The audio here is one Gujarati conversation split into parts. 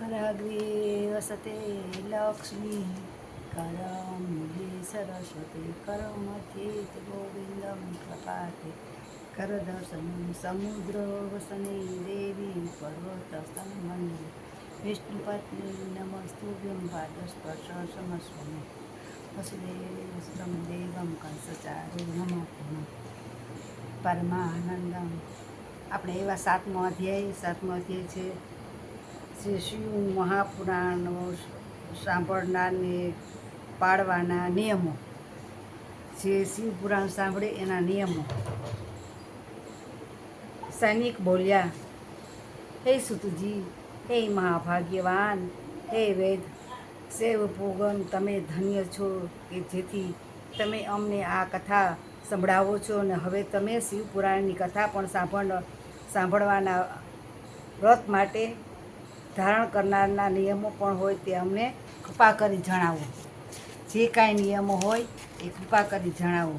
कराग्रे वसते लक्ष्मी करमुले सरस्वती करमध्ये गोविन्दं प्रपाते करदर्शनं समुद्रवसने देवी पर्वतसन्मन्ये विष्णुपत्नी नमस्तुभ्यं पादस्पर्शमस्वमे वसुदेवस्तं देवं કંસચારે નમઃ પરમાનંદમ આપણે એવા સાતમો અધ્યાય સાતમો અધ્યાય છે શ્રી શિવ મહાપુરાણો સાંભળનારને પાળવાના નિયમો. જે શિવ પુરાણ સાંભળે એના નિયમો. સૈનિક બોલ્યા, હે સુતજી, હે મહાભાગ્યવાન, હે વેદ, સેવ પોગન તમે ધન્ય છો કે જેથી તમે અમને આ કથા સંભળાવો છો અને હવે તમે શિવ પુરાણની કથા પણ સાંભળ, સાંભળવાના વ્રત માટે ધારણ કરનારના નિયમો પણ હોય તે અમને કૃપા કરી જણાવો. જે કાંઈ નિયમો હોય એ કૃપા કરી જણાવો.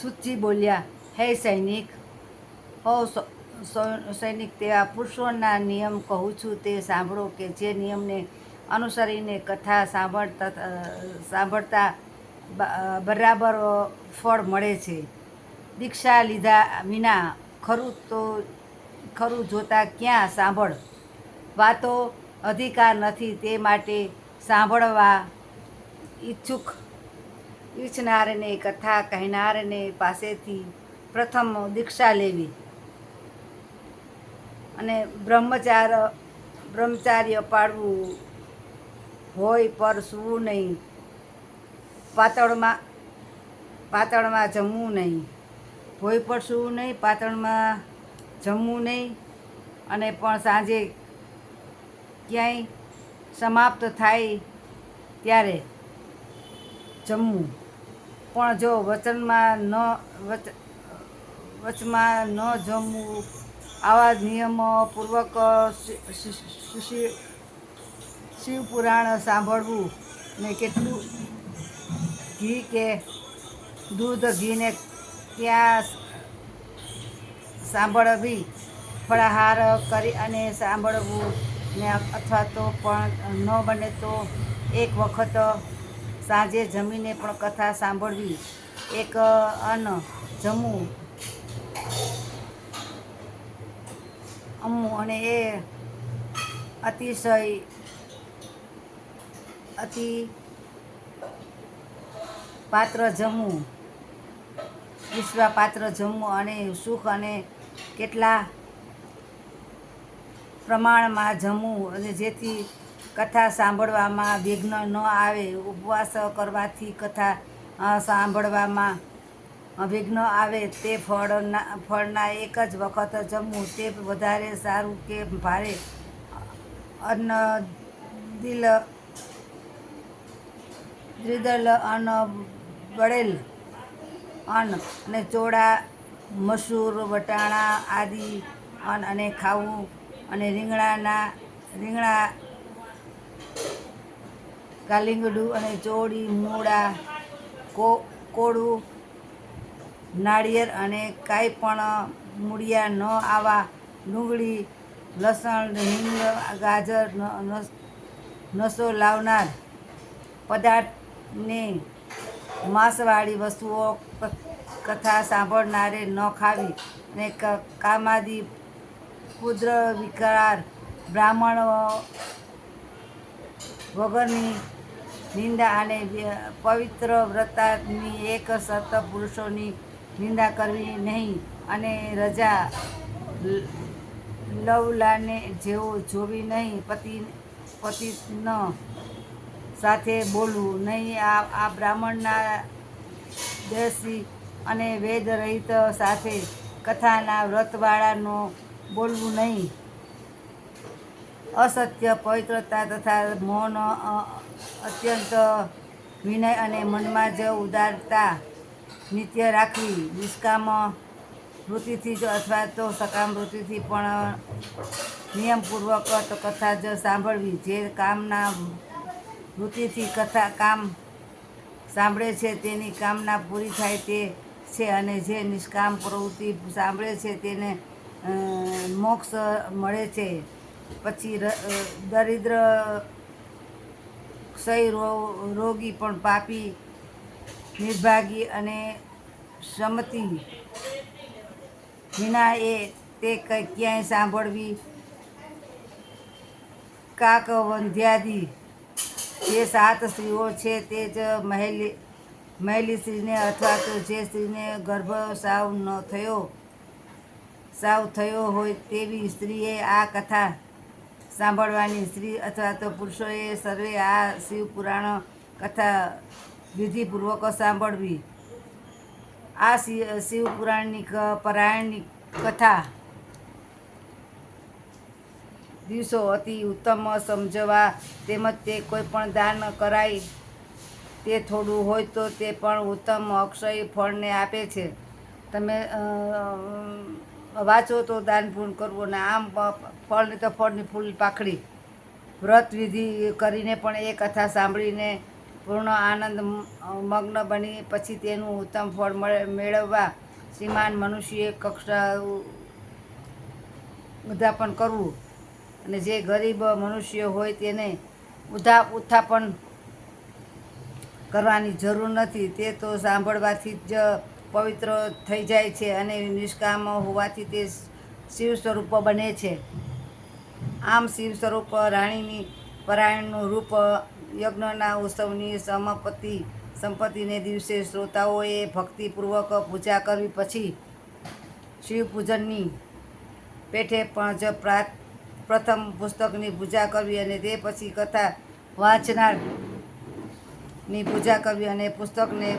સુચી બોલ્યા, હે સૈનિક, હો સૈનિક, તેવા પુરુષોના નિયમ કહું છું, તે સાંભળો કે જે નિયમને અનુસરીને કથા સાંભળતા સાંભળતા બરાબર ફળ મળે છે. દીક્ષા લીધા વિના ખરું તો, ખરું જોતા ક્યાં સાંભળ? વાતો અધિકાર નથી, તે માટે સાંભળવા ઈચ્છુક. ઈચ્છનારને કથા કહેનારને પાસેથી પ્રથમ દીક્ષા લેવી. અને બ્રહ્મચાર, બ્રહ્મચાર્ય પાડવું હોય પર સૂવું નહીં. પાતળમાં પાતળમાં જમવું નહીં. ભોય પડશું નહીં પાતળમાં જમવું નહીં અને પણ સાંજે ક્યાંય સમાપ્ત થાય ત્યારે જમવું. પણ જો વચનમાં ન, વચ, વચમાં ન જમવું, આવા નિયમો પૂર્વક શિ- શિ- શિ- શિ- શિવ પુરાણ સાંભળવું ને કેટલું ઘી કે દૂધ ઘીને ત્યાં સાંભળવી, ફળાહાર કરી અને સાંભળવું ને અથવા તો પણ ન બને તો એક વખત સાંજે જમીને પણ કથા સાંભળવી, એક અન્ન જમવું અમું અને એ અતિશય અતિ પાત્ર જમવું વિશ્વ પાત્ર જમવું અને સુખ અને કેટલા પ્રમાણમાં જમવું અને જેથી કથા સાંભળવામાં વિઘ્ન ન આવે, ઉપવાસ કરવાથી કથા સાંભળવામાં વિઘ્ન આવે, તે ફળના ફળના એક જ વખત જમવું તે વધારે સારું કે ભારે? અન્ન દિલ, દ્રિદલ અન્ન બળેલ અન્ન અને ચોળા, મસૂર, વટાણા આદિ અન્ન અને ખાવું અને રીંગણાના, રીંગણા, કાલિંગડું અને ચોળી, મૂળા, કો, કોળું, નાળિયેર અને કાંઈ પણ મૂળિયા ન આવા ડુંગળી, લસણ, હિંગ, ગાજર નસો લાવનાર પદાર્થને માંસવાળી વસ્તુઓ કથા સાંભળનારે ન ખાવી ક- કામાદી કુદ્ર વિકાર બ્રાહ્મણ વગરની નિંદા અને પવિત્ર વ્રતાની એક સત પુરુષોની નિંદા કરવી નહીં અને રજા લવલાને જેવો જોવી નહીં, પતિ, પતિનો સાથે બોલવું નહીં. આ આ બ્રાહ્મણના દેશી અને વેદ રહિત સાથે કથાના વ્રતવાળાનો બોલવું નહીં. અસત્ય, પવિત્રતા તથા મૌન અત્યંત વિનય અને મનમાં જ ઉદારતા નિત્ય રાખવી. નિષ્કામ વૃત્તિથી જ અથવા તો સકામ વૃત્તિથી પણ નિયમપૂર્વક કથા જ સાંભળવી. જે કામના વૃત્તિથી કથા કામ સાંભળે છે, તેની કામના પૂરી થાય તે છે અને જે નિષ્કામ પ્રવૃત્તિ સાંભળે છે, તેને મોક્ષ મળે છે. પછી દરિદ્ર ક્ષય રોગી પણ પાપી, નિર્ભાગી અને સમતિ વિના એ તે ક્યાંય સાંભળવી કાક વંધ્યાદી જે સાત સ્ત્રીઓ છે તે જ મહેલી મહેલી સ્ત્રીને અથવા તો જે સ્ત્રીને ગર્ભ સાવ ન થયો, સાવ થયો હોય તેવી સ્ત્રીએ આ કથા સાંભળવાની. સ્ત્રી અથવા તો પુરુષોએ સર્વે આ શિવ પુરાણ કથા વિધિપૂર્વક સાંભળવી. આ શિવ પુરાણની પરાયણની કથા દિવસો અતિ ઉત્તમ સમજવા તેમજ તે કોઈ પણ દાન કરાય તે થોડું હોય તો તે પણ ઉત્તમ અક્ષય ફળને આપે છે. તમે વાંચો તો દાન પૂર્ણ કરવું ને આમ ફળની તો ફળની ફૂલ પાખડી. વ્રત વિધિ કરીને પણ એ કથા સાંભળીને પૂર્ણ આનંદ મગ્ન બની પછી તેનું ઉત્તમ ફળ મળે, મેળવવા શ્રીમાન મનુષ્યએ કક્ષા ઉદ્યાપન કરવું. અને જે ગરીબ મનુષ્ય હોય તેને ઉધા ઉત્થાપન કરવાની જરૂર નથી. તે તો સાંભળવાથી જ પવિત્ર થઈ જાય છે અને નિષ્કામ હોવાથી તે શિવ સ્વરૂપ બને છે. આમ શિવ સ્વરૂપ રાણીની પરાયણનું રૂપ યજ્ઞના ઉત્સવની સમપતિ સંપત્તિને દિવસે શ્રોતાઓએ ભક્તિપૂર્વક પૂજા કરવી પછી શિવ પૂજનની પેઠે પણ જ પ્રા- પ્રથમ પુસ્તકની પૂજા કરવી અને તે પછી કથા વાંચનારની પૂજા કરવી અને પુસ્તકને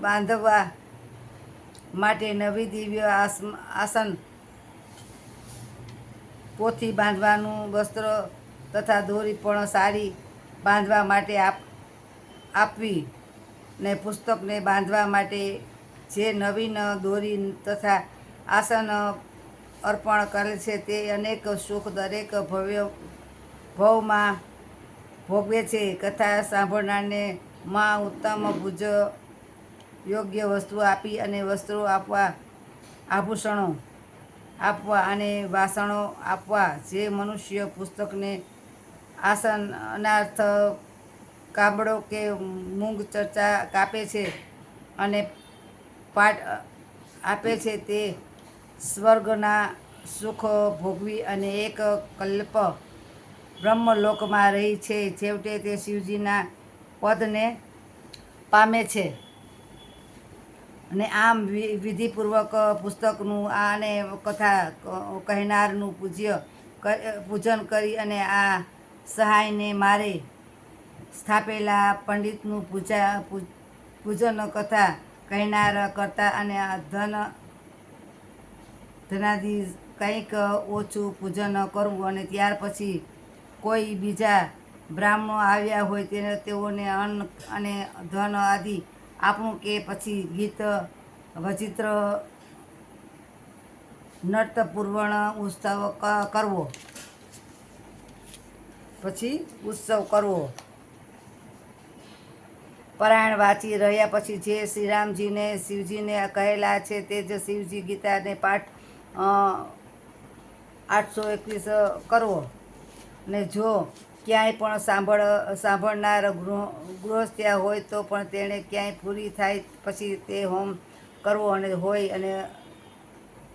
બાંધવા માટે નવી દિવ્ય આસ- આસન પોથી બાંધવાનું વસ્ત્ર તથા દોરી પણ સારી બાંધવા માટે આપ, આપવી ને પુસ્તકને બાંધવા માટે જે નવીન દોરી તથા આસન અર્પણ કરે છે તે અનેક સુખ દરેક ભવ્ય ભવમાં ભોગવે છે. કથા સાંભળનારને માં ઉત્તમ પૂજ યોગ્ય વસ્તુ આપી અને વસ્ત્રો આપવા, આભૂષણો આપવા અને વાસણો આપવા, જે મનુષ્ય પુસ્તકને આસન અનાર્થ કાબડો કે મૂંગ ચર્ચા કાપે છે અને પાઠ આપે છે તે સ્વર્ગના સુખ ભોગવી અને એક કલ્પ બ્રહ્મલોકમાં રહી છે. છેવટે તે શિવજીના પદને પામે છે. અને આમ વિધિપૂર્વક પુસ્તકનું આ અને કથા કહેનારનું પૂજ્ય પૂજન કરી અને આ સહાયને મારે સ્થાપેલા પંડિતનું પૂજા પૂજન કથા કહેનાર કરતા અને ધન ધનાદિ કંઈક ઓછું પૂજન કરવું અને ત્યાર પછી કોઈ બીજા બ્રાહ્મણો આવ્યા હોય તેને તેઓને અન્ન અને ધન આદિ આપણું કે પછી ગીત, વચિત્ર, નર્તપૂર્વણ ઉત્સવ કરવો. પછી ઉત્સવ કરવો. પરાયણ વાંચી રહ્યા પછી જે શ્રીરામજીને, શિવજીને કહેલા છે તે જ શિવજી ગીતાને પાઠ આઠસો એકવીસ કરવો. ને જો ક્યાંય પણ સાંભળ, સાંભળનાર ગૃહ ગૃહસ્થ્યા હોય તો પણ તેણે ક્યાંય પૂરી થાય પછી તે હોમ કરવો અને હોય અને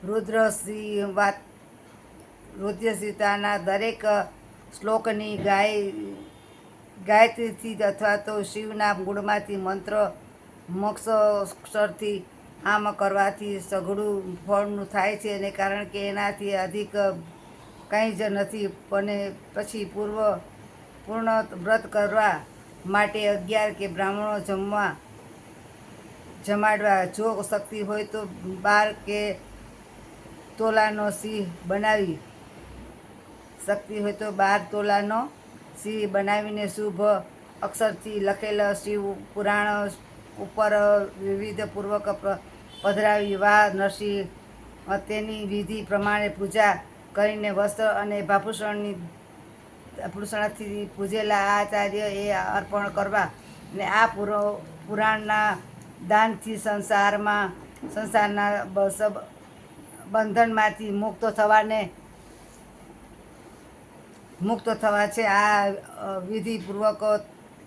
રુદ્રશ્રી વાત રુદ્રસીતાના દરેક શ્લોકની ગાય, ગાયત્રીથી અથવા તો શિવના મૂળમાંથી મંત્ર, મોક્ષ આમ કરવાથી સઘળું ફળનું થાય છે અને કારણ કે એનાથી અધિક કંઈ જ નથી અને પછી પૂર્વ પૂર્ણ વ્રત કરવા માટે અગિયાર કે બ્રાહ્મણો જમવા જમાડવા જો શક્તિ હોય તો બાર કે તોલાનો સિંહ બનાવી શક્તિ હોય તો બાર તોલાનો સિંહ બનાવીને શુભ અક્ષરથી લખેલા શિવ પુરાણ ઉપર વિવિધ પૂર્વક પધરાવી વા નરસિંહ તેની વિધિ પ્રમાણે પૂજા કરીને વસ્ત્ર અને ભાભૂષણની ભૂષણથી પૂજેલા આચાર્ય એ અર્પણ કરવા ને આ પુરો, પુરાણના દાનથી સંસારમાં, સંસારના બંધનમાંથી મુક્ત થવાને, મુક્ત થવા છે આ વિધિપૂર્વક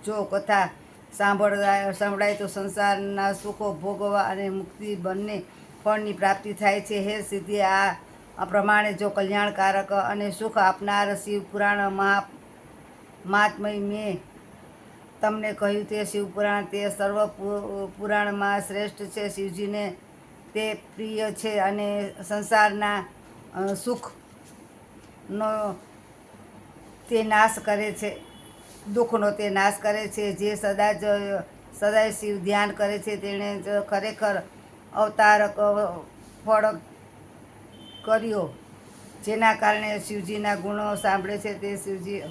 જો કથા સાંભળાય સંભળાય તો સંસારના સુખો ભોગવવા અને મુક્તિ બંને ફળની પ્રાપ્તિ થાય છે. હે સિદ્ધિ, આ પ્રમાણે જો કલ્યાણકારક અને સુખ આપનાર શિવ પુરાણ મહા મહાત્મય મેં તમને કહ્યું તે શિવપુરાણ તે સર્વ પુરાણમાં શ્રેષ્ઠ છે. શિવજીને તે પ્રિય છે અને સંસારના સુખનો તે નાશ કરે છે. દુઃખનો તે નાશ કરે છે. જે સદા જ સદાય શિવ ધ્યાન કરે છે, તેણે જ ખરેખર અવતાર ફળ કર્યો. જેના કારણે શિવજીના ગુણો સાંભળે છે તે શિવજી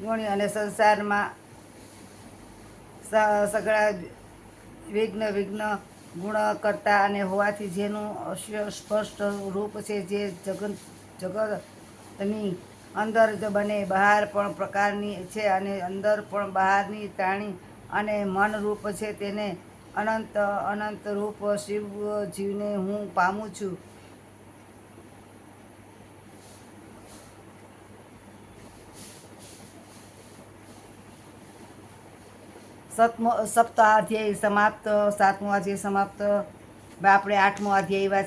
ગુણી અને સંસારમાં સગળા વિઘ્ન વિઘ્ન ગુણ કરતા અને હોવાથી જેનું સ્પષ્ટ રૂપ છે, જે જગત જગતની અંદર જ બને, બહાર પણ પ્રકારની છે અને અંદર પણ બહારની પ્રાણી અને મન રૂપ છે તેને. અનંત અનંત રૂપ શિવજીને હું પામું છું. સપ્તમો સપ્તાધ્યાય સમાપ્ત, સાતમો અધ્યાય સમાપ્ત. આપણે આઠમો અધ્યાય એવા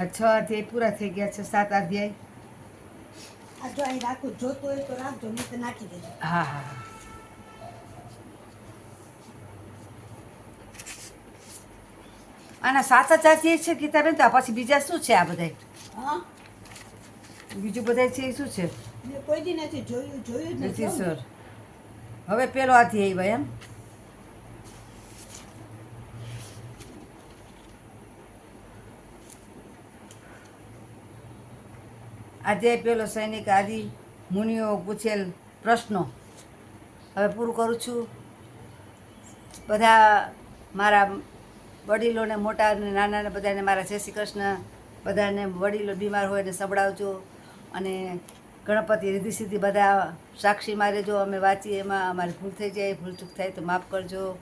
આ છ અધ્યાય પૂરા થઈ ગયા છે સાત અધ્યાય. આ જો અહીં રાખું જોતું હોય તો રાખજો નહીં તો નાખી દેજો. હા હા. આના સાત જ અધ્યાય છે ગીતાબેન તો પછી બીજા શું છે આ બધા હા? બીજું બધા છે એ શું છે? મેં કોઈ નથી જોયું જોયું નથી સર હવે પેલો અધ્યાય ભાઈ એમ. અધ્યાય પેલો સૈનિક આદિ મુનિઓ પૂછેલ પ્રશ્નો. હવે પૂરું કરું છું. બધા મારા વડીલોને મોટા અને નાનાને બધાને મારા જય શ્રી કૃષ્ણ. બધાને વડીલો બીમાર હોય એને સંભળાવજો અને ગણપતિ રીધી સીધી બધા સાક્ષી મારેજો. અમે વાંચીએ, એમાં અમારી ભૂલ થઈ જાય, ભૂલ ચૂક થાય તો માફ કરજો.